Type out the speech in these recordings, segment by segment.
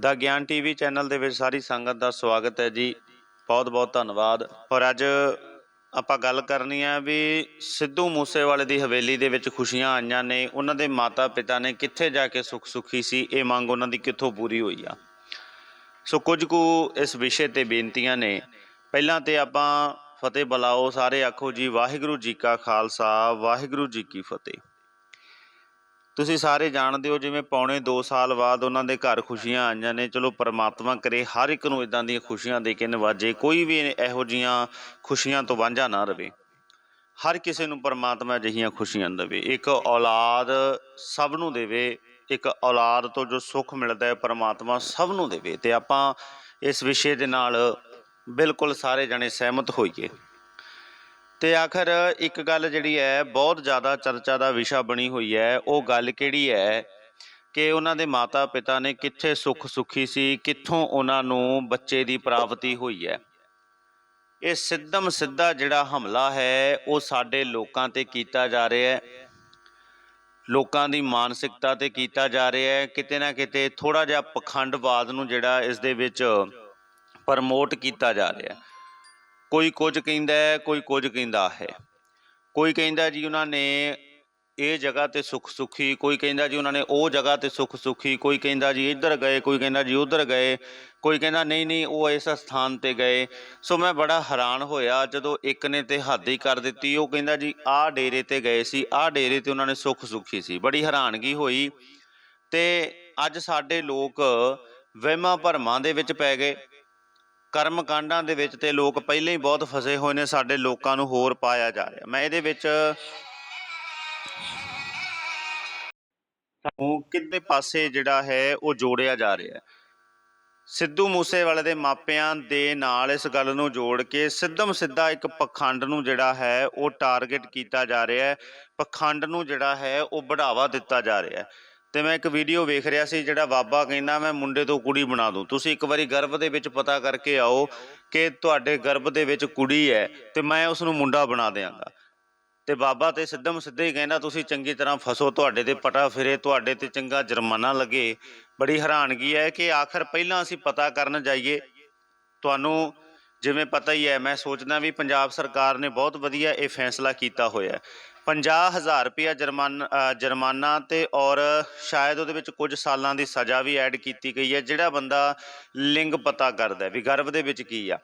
ਦਾ ਗਿਆਨ TV channel ਦੇ ਵਿੱਚ ਸਾਰੀ ਸੰਗਤ ਦਾ ਸਵਾਗਤ ਹੈ ਜੀ। ਬਹੁਤ ਬਹੁਤ ਧੰਨਵਾਦ। ਔਰ ਅੱਜ ਆਪਾਂ ਗੱਲ ਕਰਨੀ ਹੈ ਵੀ ਸਿੱਧੂ ਮੂਸੇਵਾਲੇ ਦੀ ਹਵੇਲੀ ਦੇ ਵਿੱਚ ਖੁਸ਼ੀਆਂ ਆਈਆਂ ਨੇ। ਉਹਨਾਂ ਦੇ ਮਾਤਾ ਪਿਤਾ ਨੇ ਕਿੱਥੇ ਜਾ ਕੇ ਸੁੱਖ ਸੁਖੀ ਸੀ? ਇਹ ਮੰਗ ਉਹਨਾਂ ਦੀ ਕਿੱਥੋਂ ਪੂਰੀ ਹੋਈ ਆ? ਸੋ ਕੁਝ ਕੁ ਇਸ ਵਿਸ਼ੇ ਤੇ ਬੇਨਤੀਆਂ ਨੇ। ਪਹਿਲਾਂ ਤੇ ਆਪਾਂ ਫਤਿਹ ਬੁਲਾਓ। ਸਾਰੇ ਆਖੋ ਜੀ, ਵਾਹਿਗੁਰੂ ਜੀ ਕਾ ਖਾਲਸਾ, ਵਾਹਿਗੁਰੂ ਜੀ ਕੀ ਫਤਿਹ। ਤੁਸੀਂ ਸਾਰੇ ਜਾਣਦੇ ਹੋ ਜਿਵੇਂ ਪੌਣੇ 2 ਸਾਲ ਬਾਅਦ ਉਹਨਾਂ ਦੇ ਘਰ ਖੁਸ਼ੀਆਂ ਆਈਆਂ ਨੇ। ਚਲੋ ਪਰਮਾਤਮਾ ਕਰੇ, ਹਰ ਇੱਕ ਨੂੰ ਇਦਾਂ ਦੀਆਂ ਖੁਸ਼ੀਆਂ ਦੇ ਕੇ ਨਵਾਜੇ, ਕੋਈ ਵੀ ਇਹੋ ਜੀਆਂ ਖੁਸ਼ੀਆਂ ਤੋਂ ਵਾਂਝਾ ਨਾ ਰਵੇ। ਹਰ ਕਿਸੇ ਨੂੰ ਪਰਮਾਤਮਾ ਅਜਿਹੀਆਂ ਖੁਸ਼ੀਆਂ ਦੇਵੇ। ਇੱਕ ਔਲਾਦ ਸਭ ਨੂੰ ਦੇਵੇ, ਇੱਕ ਔਲਾਦ ਤੋਂ ਜੋ ਸੁੱਖ ਮਿਲਦਾ ਹੈ, ਪਰਮਾਤਮਾ ਸਭ ਨੂੰ ਦੇਵੇ। ਤੇ ਆਪਾਂ ਇਸ ਵਿਸ਼ੇ ਦੇ ਨਾਲ ਬਿਲਕੁਲ ਸਾਰੇ ਜਣੇ ਸਹਿਮਤ ਹੋਈਏ। ਤੇ ਆਖਰ ਇੱਕ ਗੱਲ ਜਿਹੜੀ ਹੈ, ਬਹੁਤ ਜ਼ਿਆਦਾ ਚਰਚਾ ਦਾ ਵਿਸ਼ਾ ਬਣੀ ਹੋਈ ਹੈ। ਉਹ ਗੱਲ ਕਿਹੜੀ ਹੈ ਕਿ ਉਹਨਾਂ ਦੇ ਮਾਤਾ ਪਿਤਾ ਨੇ ਕਿੱਥੇ ਸੁੱਖ ਸੁਖੀ ਸੀ, ਕਿੱਥੋਂ ਉਹਨਾਂ ਨੂੰ ਬੱਚੇ ਦੀ ਪ੍ਰਾਪਤੀ ਹੋਈ ਹੈ। ਇਹ ਸਿੱਧਮ ਸਿੱਧਾ ਜਿਹੜਾ ਹਮਲਾ ਹੈ, ਉਹ ਸਾਡੇ ਲੋਕਾਂ ਤੇ ਕੀਤਾ ਜਾ ਰਿਹਾ ਹੈ। ਲੋਕਾਂ ਦੀ ਮਾਨਸਿਕਤਾ ਤੇ ਕੀਤਾ ਜਾ ਰਿਹਾ ਹੈ। ਕਿਤੇ ਨਾ ਕਿਤੇ ਥੋੜਾ ਜਿਹਾ ਪਖੰਡਵਾਦ ਨੂੰ ਜਿਹੜਾ ਇਸ ਦੇ ਵਿੱਚ ਪ੍ਰਮੋਟ ਕੀਤਾ ਜਾ ਰਿਹਾ ਹੈ। ਕੋਈ ਕੁਝ ਕਹਿੰਦਾ ਹੈ, ਕੋਈ ਕੁਝ ਕਹਿੰਦਾ ਹੈ। ਕੋਈ ਕਹਿੰਦਾ ਜੀ ਉਹਨਾਂ ਨੇ ਇਹ ਜਗ੍ਹਾ ਤੇ ਸੁਖ ਸੁਖੀ, ਕੋਈ ਕਹਿੰਦਾ ਜੀ ਉਹਨਾਂ ਨੇ ਉਹ ਜਗ੍ਹਾ ਤੇ ਸੁਖ ਸੁਖੀ, ਕੋਈ ਕਹਿੰਦਾ ਜੀ ਇੱਧਰ ਗਏ, ਕੋਈ ਕਹਿੰਦਾ ਜੀ ਉੱਧਰ ਗਏ, ਕੋਈ ਕਹਿੰਦਾ ਨਹੀਂ ਨਹੀਂ, ਉਹ ਇਸ ਸਥਾਨ ਤੇ ਗਏ। ਸੋ ਮੈਂ ਬੜਾ ਹੈਰਾਨ ਹੋਇਆ ਜਦੋਂ ਇੱਕ ਨੇ ਤੇ ਹੱਦ ਹੀ ਕਰ ਦਿੱਤੀ। ਉਹ ਕਹਿੰਦਾ ਜੀ ਆਹ ਡੇਰੇ ਤੇ ਗਏ ਸੀ, ਆਹ ਡੇਰੇ ਤੇ ਉਹਨਾਂ ਨੇ ਸੁਖ ਸੁਖੀ ਸੀ। ਬੜੀ ਹੈਰਾਨਗੀ ਹੋਈ ਤੇ ਅੱਜ ਸਾਡੇ ਲੋਕ ਵਹਿਮਾਂ ਭਰਮਾਂ ਦੇ ਵਿੱਚ ਪੈ ਗਏ। ਕਰਮ ਕਾਂਡਾਂ ਦੇ ਵਿੱਚ ਤੇ ਲੋਕ ਪਹਿਲਾਂ ਹੀ ਬਹੁਤ ਫਸੇ ਹੋਏ ਨੇ, ਸਾਡੇ ਲੋਕਾਂ ਨੂੰ ਹੋਰ ਪਾਇਆ ਜਾ ਰਿਹਾ। ਮੈਂ ਇਹਦੇ ਵਿੱਚ ਸਾਨੂੰ ਕਿੰਨੇ ਪਾਸੇ ਜਿਹੜਾ ਹੈ, ਉਹ ਜੋੜਿਆ ਜਾ ਰਿਹਾ ਹੈ। ਸਿੱਧੂ ਮੂਸੇਵਾਲੇ ਦੇ ਮਾਪਿਆਂ ਦੇ ਨਾਲ ਇਸ ਗੱਲ ਨੂੰ ਜੋੜ ਕੇ ਸਿੱਧਮ ਸਿੱਧਾ ਇੱਕ ਪਖੰਡ ਨੂੰ ਜਿਹੜਾ ਹੈ, ਉਹ ਟਾਰਗੇਟ ਕੀਤਾ ਜਾ ਰਿਹਾ ਹੈ। ਪਖੰਡ ਨੂੰ ਜਿਹੜਾ ਹੈ, ਉਹ ਬੜਾਵਾ ਦਿੱਤਾ ਜਾ ਰਿਹਾ ਹੈ। ਤੇ ਮੈਂ ਇੱਕ ਵੀਡੀਓ ਵੇਖ ਰਿਹਾ ਸੀ ਜਿਹੜਾ ਬਾਬਾ ਕਹਿੰਦਾ, ਮੈਂ ਮੁੰਡੇ ਤੋਂ ਕੁੜੀ ਬਣਾ ਦੂੰ। ਤੁਸੀਂ ਇੱਕ ਵਾਰੀ ਗਰਭ ਦੇ ਵਿੱਚ ਪਤਾ ਕਰਕੇ ਆਓ ਕਿ ਤੁਹਾਡੇ ਗਰਭ ਦੇ ਵਿੱਚ ਕੁੜੀ ਹੈ ਤੇ ਮੈਂ ਉਸ ਨੂੰ ਮੁੰਡਾ ਬਣਾ ਦਿਆਂਗਾ। ਤੇ ਬਾਬਾ ਤੇ ਸਿੱਧਮ ਸਿੱਧੇ ਹੀ ਕਹਿੰਦਾ, ਤੁਸੀਂ ਚੰਗੀ ਤਰ੍ਹਾਂ ਫਸੋ, ਤੁਹਾਡੇ ਤੇ ਪਟਾ ਫਿਰੇ, ਤੁਹਾਡੇ ਤੇ ਚੰਗਾ ਜੁਰਮਾਨਾ ਲੱਗੇ। ਬੜੀ ਹੈਰਾਨਗੀ ਹੈ ਕਿ ਆਖਰ ਪਹਿਲਾਂ ਅਸੀਂ ਪਤਾ ਕਰਨ ਜਾਈਏ। ਤੁਹਾਨੂੰ ਜਿਵੇਂ ਪਤਾ ਹੀ ਹੈ, ਮੈਂ ਸੋਚਦਾ ਵੀ ਪੰਜਾਬ ਸਰਕਾਰ ਨੇ ਬਹੁਤ ਵਧੀਆ ਇਹ ਫੈਸਲਾ ਕੀਤਾ ਹੋਇਆ 50000 ਰੁਪਇਆ ਜੁਰਮਾਨਾ ਜੁਰਮਾਨਾ ਤੇ ਔਰ ਸ਼ਾਇਦ ਉਹਦੇ ਵਿੱਚ ਕੁਝ ਸਾਲਾਂ ਦੀ ਸਜ਼ਾ ਵੀ ਐਡ ਕੀਤੀ ਗਈ ਹੈ, ਜਿਹੜਾ ਬੰਦਾ ਲਿੰਗ ਪਤਾ ਕਰਦਾ ਵੀ ਗਰਭ ਦੇ ਵਿੱਚ ਕੀ ਆ?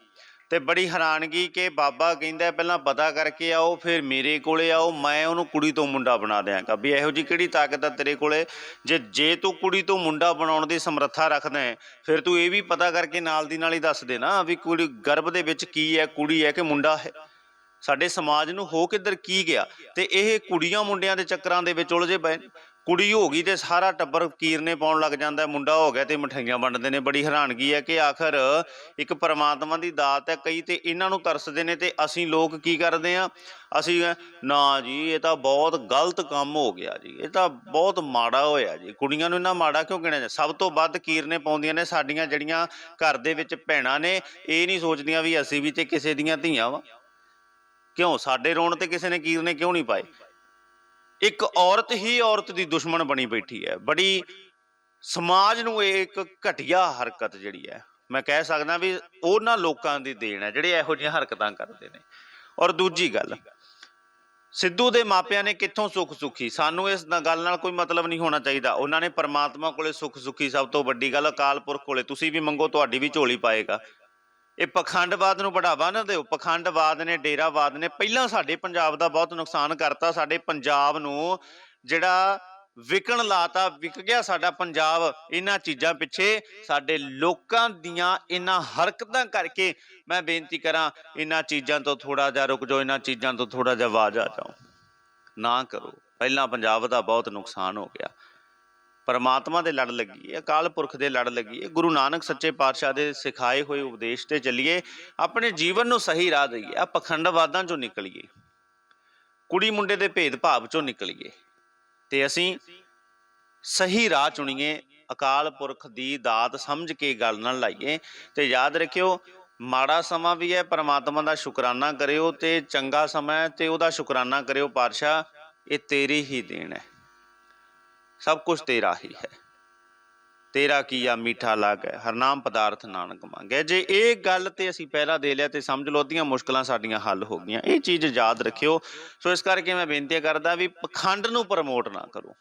ਤੇ ਬੜੀ ਹੈਰਾਨਗੀ ਕਿ ਬਾਬਾ ਕਹਿੰਦਾ ਪਹਿਲਾਂ ਪਤਾ ਕਰਕੇ ਆਓ, ਫਿਰ ਮੇਰੇ ਕੋਲੇ ਆਓ, ਮੈਂ ਉਹਨੂੰ ਕੁੜੀ ਤੋਂ ਮੁੰਡਾ ਬਣਾ ਦਿਆਂਗਾ। ਵੀ ਇਹੋ ਜੀ ਕਿਹੜੀ ਤਾਕਤ ਆ ਤੇਰੇ ਕੋਲੇ? ਜੇ ਜੇ ਤੂੰ ਕੁੜੀ ਤੋਂ ਮੁੰਡਾ ਬਣਾਉਣ ਦੀ ਸਮਰੱਥਾ ਰੱਖਦਾ ਹੈ, ਫਿਰ ਤੂੰ ਇਹ ਵੀ ਪਤਾ ਕਰਕੇ ਨਾਲ ਦੀ ਨਾਲ ਹੀ ਦੱਸ ਦੇ ਨਾ ਵੀ ਕੁੜੀ ਗਰਭ ਦੇ ਵਿੱਚ ਕੀ ਹੈ, ਕੁੜੀ ਹੈ ਕਿ ਮੁੰਡਾ ਹੈ? ਸਾਡੇ ਸਮਾਜ ਨੂੰ ਹੋ ਕਿੱਧਰ ਕੀ ਗਿਆ? ਤੇ ਇਹ ਕੁੜੀਆਂ ਮੁੰਡਿਆਂ ਦੇ ਚੱਕਰਾਂ ਦੇ ਵਿੱਚ ਉਲਝੇ ਪਏ ਕੁੜੀ ਹੋ ਗਈ ਤੇ ਸਾਰਾ ਟੱਬਰ ਕੀਰਨੇ ਪਾਉਣ ਲੱਗ ਜਾਂਦਾ ਮੁੰਡਾ ਹੋ ਗਿਆ ਤੇ ਮਠਿਆਈਆਂ ਵੰਡਦੇ ਨੇ। ਬੜੀ ਹੈਰਾਨਗੀ ਹੈ ਕਿ ਆਖਰ ਇੱਕ ਪਰਮਾਤਮਾ ਦੀ ਦਾਤ ਹੈ। ਕਈ ਤੇ ਇਹਨਾਂ ਨੂੰ ਤਰਸਦੇ ਨੇ ਤੇ ਅਸੀਂ ਲੋਕ ਕੀ ਕਰਦੇ ਆ ਅਸੀਂ ਨਾ ਜੀ, ਇਹ ਤਾਂ ਬਹੁਤ ਗਲਤ ਕੰਮ ਹੋ ਗਿਆ ਜੀ। ਇਹ ਤਾਂ ਬਹੁਤ ਮਾੜਾ ਹੋਇਆ ਜੀ। ਕੁੜੀਆਂ ਨੂੰ ਇੰਨਾ ਮਾੜਾ ਕਿਉਂ ਗਿਣਿਆ ਜਾਂਦਾ? ਸਭ ਤੋਂ ਵੱਧ ਕੀਰਨੇ ਪਾਉਂਦੀਆਂ ਨੇ ਸਾਡੀਆਂ ਜਿਹੜੀਆਂ ਘਰ ਦੇ ਵਿੱਚ ਭੈਣਾਂ ਨੇ। ਇਹ ਨਹੀਂ ਸੋਚਦੀਆਂ ਵੀ ਅਸੀਂ ਵੀ ਤੇ ਕਿਸੇ ਦੀਆਂ ਧੀਆਂ ਵਾ। ਕਿਉਂ? ਸਾਡੇ ਰੋਣ ਤੇ ਕਿਸੇ ਨੇ ਕੀਰਨੇ ਕਿਉਂ ਨਹੀਂ ਪਾਏ? ਇੱਕ ਔਰਤ ਹੀ ਔਰਤ ਦੀ ਦੁਸ਼ਮਣ ਬਣੀ ਬੈਠੀ ਹੈ। ਬੜੀ ਸਮਾਜ ਨੂੰ ਇਹ ਇੱਕ ਘਟੀਆ ਹਰਕਤ ਜਿਹੜੀ ਹੈ, ਮੈਂ ਕਹਿ ਸਕਦਾ ਵੀ ਉਹਨਾਂ ਲੋਕਾਂ ਦੀ ਦੇਣ ਹੈ, ਜਿਹੜੇ ਇਹੋ ਜਿਹੀਆਂ ਹਰਕਤਾਂ ਕਰਦੇ ਨੇ। ਔਰ ਦੂਜੀ ਗੱਲ, ਸਿੱਧੂ ਦੇ ਮਾਪਿਆਂ ਨੇ ਕਿੱਥੋਂ ਸੁੱਖ ਸੁਖੀ? ਸਾਨੂੰ ਇਸ ਗੱਲ ਨਾਲ ਕੋਈ ਮਤਲਬ ਨਹੀਂ ਹੋਣਾ ਚਾਹੀਦਾ। ਉਹਨਾਂ ਨੇ ਪਰਮਾਤਮਾ ਕੋਲੇ ਸੁੱਖ ਸੁਖੀ ਸਭ ਤੋਂ ਵੱਡੀ ਗੱਲ ਅਕਾਲ ਪੁਰਖ ਕੋਲੇ। ਤੁਸੀਂ ਵੀ ਮੰਗੋ, ਤੁਹਾਡੀ ਵੀ ਝੋਲੀ ਪਾਏਗਾ। ਇਹ ਪਖੰਡਵਾਦ ਨੂੰ ਬੜਾਵਾ ਨਾ ਦਿਓ। ਪਖੰਡਵਾਦ ਨੇ, ਡੇਰਾਵਾਦ ਨੇ ਪਹਿਲਾਂ ਸਾਡੇ ਪੰਜਾਬ ਦਾ ਬਹੁਤ ਨੁਕਸਾਨ ਕਰਤਾ। ਸਾਡੇ ਪੰਜਾਬ ਨੂੰ ਜਿਹੜਾ ਵਿਕਣ ਲਾਤਾ, ਵਿਕ ਗਿਆ ਸਾਡਾ ਪੰਜਾਬ ਇਹਨਾਂ ਚੀਜ਼ਾਂ ਪਿੱਛੇ। ਸਾਡੇ ਲੋਕਾਂ ਦੀਆਂ ਇਹਨਾਂ ਹਰਕਤਾਂ ਕਰਕੇ ਮੈਂ ਬੇਨਤੀ ਕਰਾਂ, ਇਹਨਾਂ ਚੀਜ਼ਾਂ ਤੋਂ ਥੋੜਾ ਜਿਹਾ ਰੁਕ ਜਾਓ, ਇਹਨਾਂ ਚੀਜ਼ਾਂ ਤੋਂ ਥੋੜਾ ਜਿਹਾ ਆਵਾਜ਼ ਆ ਜਾਓ। ਨਾ ਕਰੋ। ਪਹਿਲਾਂ ਪੰਜਾਬ ਦਾ ਬਹੁਤ ਨੁਕਸਾਨ ਹੋ ਗਿਆ। ਪਰਮਾਤਮਾ ਦੇ ਲੜ ਲੱਗੀਏ ਅਕਾਲ ਪੁਰਖ ਦੇ ਲੜ ਲੱਗੀਏ ਗੁਰੂ ਨਾਨਕ ਸੱਚੇ ਪਾਤਸ਼ਾਹ ਦੇ ਸਿਖਾਏ ਹੋਏ ਉਪਦੇਸ਼ ਤੇ ਚੱਲੀਏ। ਆਪਣੇ ਜੀਵਨ ਨੂੰ ਸਹੀ ਰਾਹ ਦਈਏ। ਆ ਪਖੰਡਵਾਦਾਂ ਚੋਂ ਨਿਕਲੀਏ। ਕੁੜੀ ਮੁੰਡੇ ਦੇ ਭੇਦਭਾਵ ਚੋਂ ਨਿਕਲੀਏ। ਤੇ ਅਸੀਂ ਸਹੀ ਰਾਹ ਚੁਣੀਏ। ਅਕਾਲ ਪੁਰਖ ਦੀ ਦਾਤ ਸਮਝ ਕੇ ਗੱਲ ਨਾਲ ਲਾਈਏ। ਤੇ ਯਾਦ ਰੱਖਿਓ, ਮਾੜਾ ਸਮਾਂ ਵੀ ਹੈ, ਪਰਮਾਤਮਾ ਦਾ ਸ਼ੁਕਰਾਨਾ ਕਰਿਓ ਤੇ ਚੰਗਾ ਸਮਾਂ ਹੈ ਤੇ ਉਹਦਾ ਸ਼ੁਕਰਾਨਾ ਕਰਿਓ ਪਾਤਸ਼ਾਹ, ਇਹ ਤੇਰੀ ਹੀ ਦੇਣ ਹੈ। ਸਭ ਕੁਝ ਤੇਰਾ ਹੀ ਹੈ। ਤੇਰਾ ਕੀਆ ਮਿੱਠਾ ਹੈ ਹਰਨਾਮ ਪਦਾਰਥ ਨਾਨਕ ਮੰਗੈ ਜੇ ਇਹ ਗੱਲ ਤੇ ਅਸੀਂ ਪਹਿਰਾ ਦੇ ਲਿਆ ਤੇ ਸਮਝ ਲਓ ਦੀਆਂ ਮੁਸ਼ਕਲਾਂ ਸਾਡੀਆਂ ਹੱਲ ਹੋ ਗਈਆਂ। ਇਹ ਚੀਜ਼ ਯਾਦ ਰੱਖਿਓ। ਸੋ ਇਸ ਕਰਕੇ ਮੈਂ ਬੇਨਤੀ ਕਰਦਾ ਵੀ ਪਖੰਡ ਨੂੰ ਪ੍ਰਮੋਟ ਨਾ ਕਰੋ।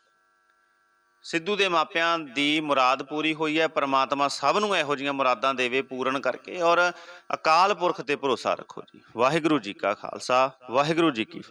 ਸਿੱਧੂ ਦੇ ਮਾਪਿਆਂ ਦੀ ਮੁਰਾਦ ਪੂਰੀ ਹੋਈ ਹੈ, ਪ੍ਰਮਾਤਮਾ ਸਭ ਨੂੰ ਇਹੋ ਜਿਹੀਆਂ ਮੁਰਾਦਾਂ ਦੇਵੇ ਪੂਰਨ ਕਰਕੇ ਔਰ ਅਕਾਲ ਪੁਰਖ ਤੇ ਭਰੋਸਾ ਰੱਖੋ ਜੀ। ਵਾਹਿਗੁਰੂ ਜੀ ਕਾ ਖਾਲਸਾ, ਵਾਹਿਗੁਰੂ ਜੀ ਕੀ